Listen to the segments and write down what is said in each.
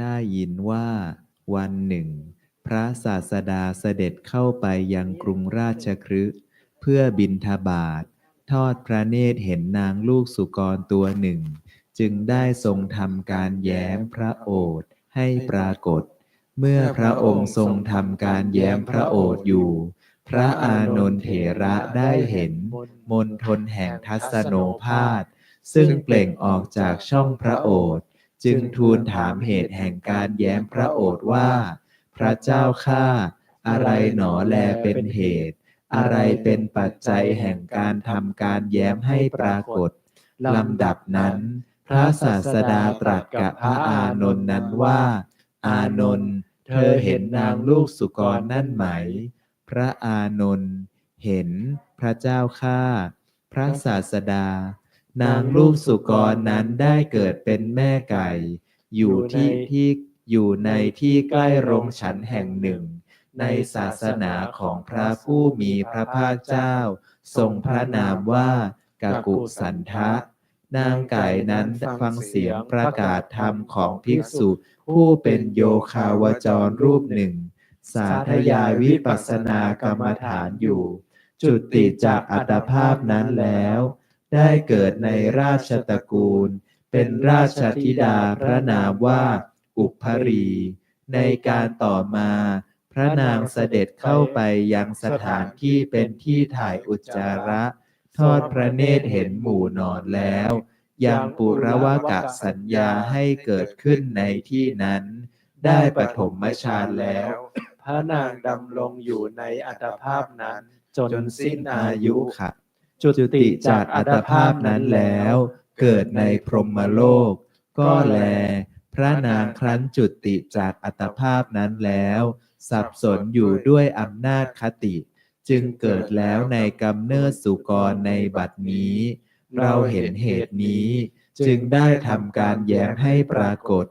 ได้ยินว่า วันหนึ่ง พระศาสดาเสด็จเข้าไปยังกรุงราชคฤห์เพื่อบิณฑบาตทอดพระเนตรเห็นนางลูกสุกรตัวหนึ่ง จึงได้ทรงทำการแย้มพระโอษฐ์ให้ปรากฏ เมื่อพระองค์ทรงทำการแย้มพระโอษฐ์อยู่ พระอานนทเถระได้เห็น มนทนแห่งทัศโนภาสซึ่งเปล่งออกจากช่องพระโอษฐ์ จึงทูลถามเหตุแห่งการแย้มพระโอษฐ์ว่า พระเจ้าข้าอะไรหนอแลเป็นเหตุ อะไรเป็นปัจจัยแห่งการทำการแย้มให้ปรากฏลำดับนั้น พระศาสดาตรัสกับพระอานนท์นั้นว่า อานนท์เธอเห็นนางลูกสุกรนั่นไหม พระอานนท์เห็นพระเจ้าข้าพระศาสดา นางลูกสุกรนั้นได้เกิดเป็นแม่ไก่ อยู่ที่ที่อยู่ในที่ใกล้โรงฉันแห่งหนึ่ง ในศาสนาของพระผู้มีพระภาคเจ้า ทรงพระนามว่ากากุสันทะ นางไก่นั้นฟังเสียงประกาศธรรมของภิกษุ ผู้เป็นโยคาวจรรูปหนึ่ง สาธยายวิปัสสนากรรมฐานอยู่ จุติจากอัตภาพนั้นแล้ว ได้เกิดในราชตระกูล เป็นราชธิดาพระนามว่า อุพรี ในการต่อมา พระนางเสด็จเข้าไปยังสถานที่เป็นที่ถ่ายอุจจาระ ทอดพระเนตรเห็นหมู่นอนแล้ว ยังปุรวากะสัญญาให้เกิดขึ้นในที่นั้น ได้ปฐมฌานแล้ว พระนางดำรงอยู่ในอัตภาพนั้น จนสิ้นอายุค่ะ จุจุติตจากอัตภาพนั้นแล้ววเกิดในพรหมโลก ก็แล พระนางครั้นจุติจากอัตภาพนั้นแล้ว สับสนอยู่ด้วยอำนาจคติ จึงเกิดแล้วในกำเนิดสุกรในบัดนี้ เราเห็นเหตุนี้ จึงได้ทำการแย้มให้ปรากฏ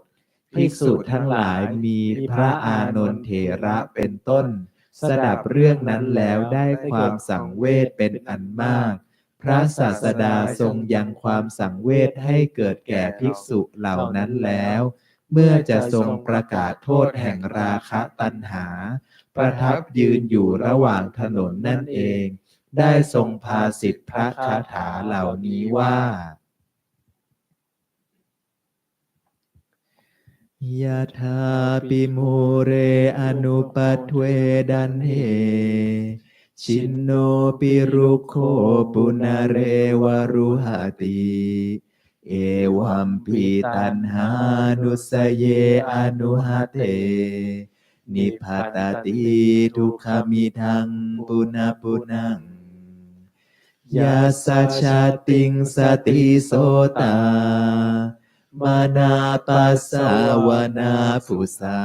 ภิกษุทั้งหลายมีพระอานนทเถระเป็นต้น สดับเรื่องนั้นแล้วได้ความสังเวชเป็นอันมาก พระศาสดาทรงยังความสังเวชให้เกิดแก่ภิกษุเหล่านั้นแล้ว เมื่อจะทรงประกาศโทษแห่งราคะตัณหา ประทับยืนอยู่ระหว่างถนนนั่นเอง ได้ทรงพาสิทธิพระคาถาเหล่านี้ว่า ยะถาปิโมเรอนุปัทเวดันเหชินโนปิรุโคปุนาเรวรุหติเอวัมปิตันหานุสเยอนุหเต นิพพตติทุกขมิทังปุณปุนังยาสัชาติงสติโสตา มานาปัสสาวนาปุสา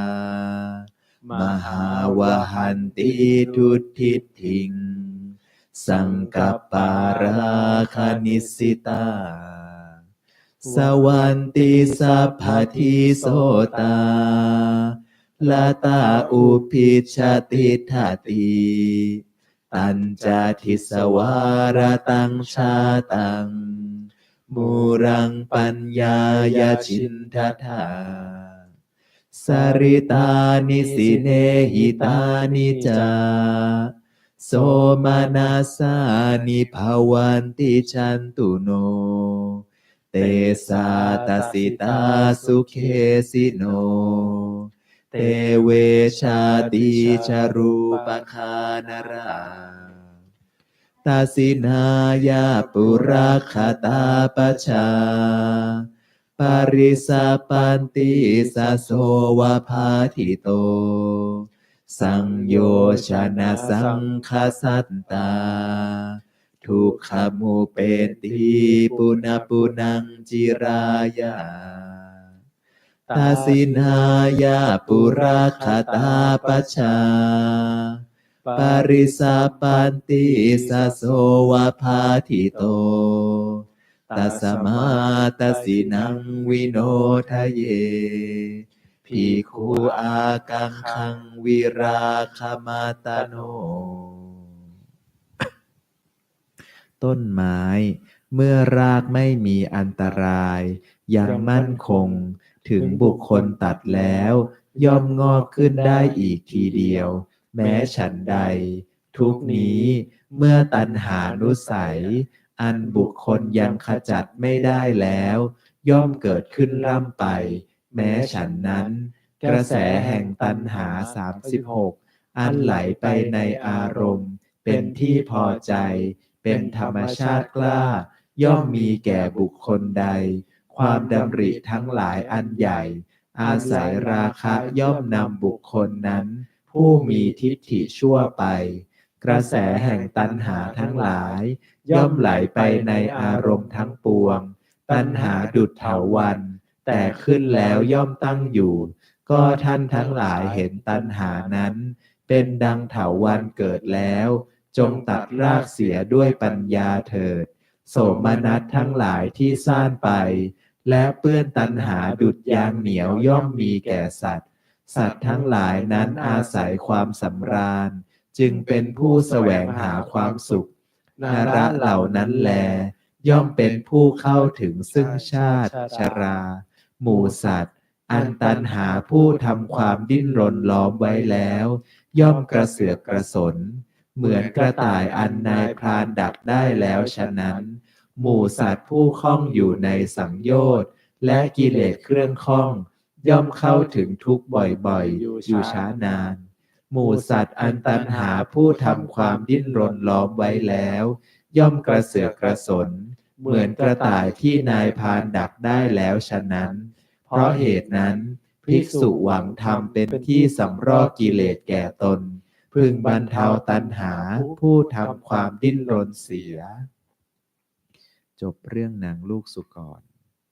มหาวหันติทุติทิง สังกัปปาราคานิสิตา สวันติสัพพทิโสตาลาตาอุพิชาติทาติตัญจาทิสวารตังชาตัง มูรังปัญญายาชินทัธาสริตานิสิเนหิตานิจา โสมานาสานิภาวันติชันตุโน เตสาตสิตาสุเคสิโน เตเวชาติชารูปคานรา ตาสินายาปุราคาตาปชา ปาริสาปันติสะโสวาพาทิโต สังโยชนะสังคสัตตา ทุกขมุเปติปุณปุนังจิรายาตาสินายาปุราคาตาปชา ปาริสาปันติสะโสวาพาทิโตตัสมาตสินังวิโนทะเยภิกขุอากังคังวิราคมาตโน ต้นไม้ เมื่อรากไม่มีอันตราย ยังมั่นคง ถึงบุคคลตัดแล้ว ย่อมงอกขึ้นได้อีกทีเดียว แม้ฉันใด ทุกนี้เมื่อตัณหานุสัย อันบุคคลยังขจัดไม่ได้แล้ว ย่อมเกิดขึ้นร่ำไป แม้ฉันนั้น กระแสแห่งตัณหา 36 อันไหลไปในอารมณ์ เป็นที่พอใจ เป็นธรรมชาติกล้า ย่อมมีแก่บุคคลใด ความดำริทั้งหลายอันใหญ่ อาศัยราคะย่อมนำบุคคลนั้น ผู้มีทิฏฐิชั่วไป กระแสแห่งตัณหาทั้งหลาย ย่อมไหลไปในอารมณ์ทั้งปวง ตัณหาดุจเถาวัน แต่ขึ้นแล้วย่อมตั้งอยู่ ก็ท่านทั้งหลายเห็นตัณหานั้น เป็นดังเถาวันเกิดแล้ว จงตัดรากเสียด้วยปัญญาเถิด โสมนัสทั้งหลายที่ซ่านไป และเปื้อนตัณหาดุดยางเหนียวย่อมมีแก่สัตว สัตว์ทั้งหลายนั้นอาศัยความสำราญ จึงเป็นผู้แสวงหาความสุข นาระเหล่านั้นแล ย่อมเป็นผู้เข้าถึงซึ่งชาติชรา หมู่สัตว์ อันตันหาผู้ทำความดิ้นรนล้อมไว้แล้ว ย่อมกระเสือกกระสน เหมือนกระต่ายอันนายพรานดักได้แล้วฉะนั้น หมู่สัตว์ผู้คล้องอยู่ในสังโยชน์และกิเลสเครื่องข้อง ย่อมเข้าถึงทุกข์บ่อยๆ อยู่ช้านาน หมู่สัตว์อันตันหาผู้ทำความดิ้นรนล้อมไว้แล้ว ย่อมกระเสือกกระสน เหมือนกระต่ายที่นายพานดักได้แล้วฉะนั้น เพราะเหตุนั้น ภิกษุหวังทำเป็นที่สำรอกกิเลสแก่ตน พึงบรรเทาตัณหาผู้ทำความดิ้นรนเสีย จบเรื่องนางลูกสุกร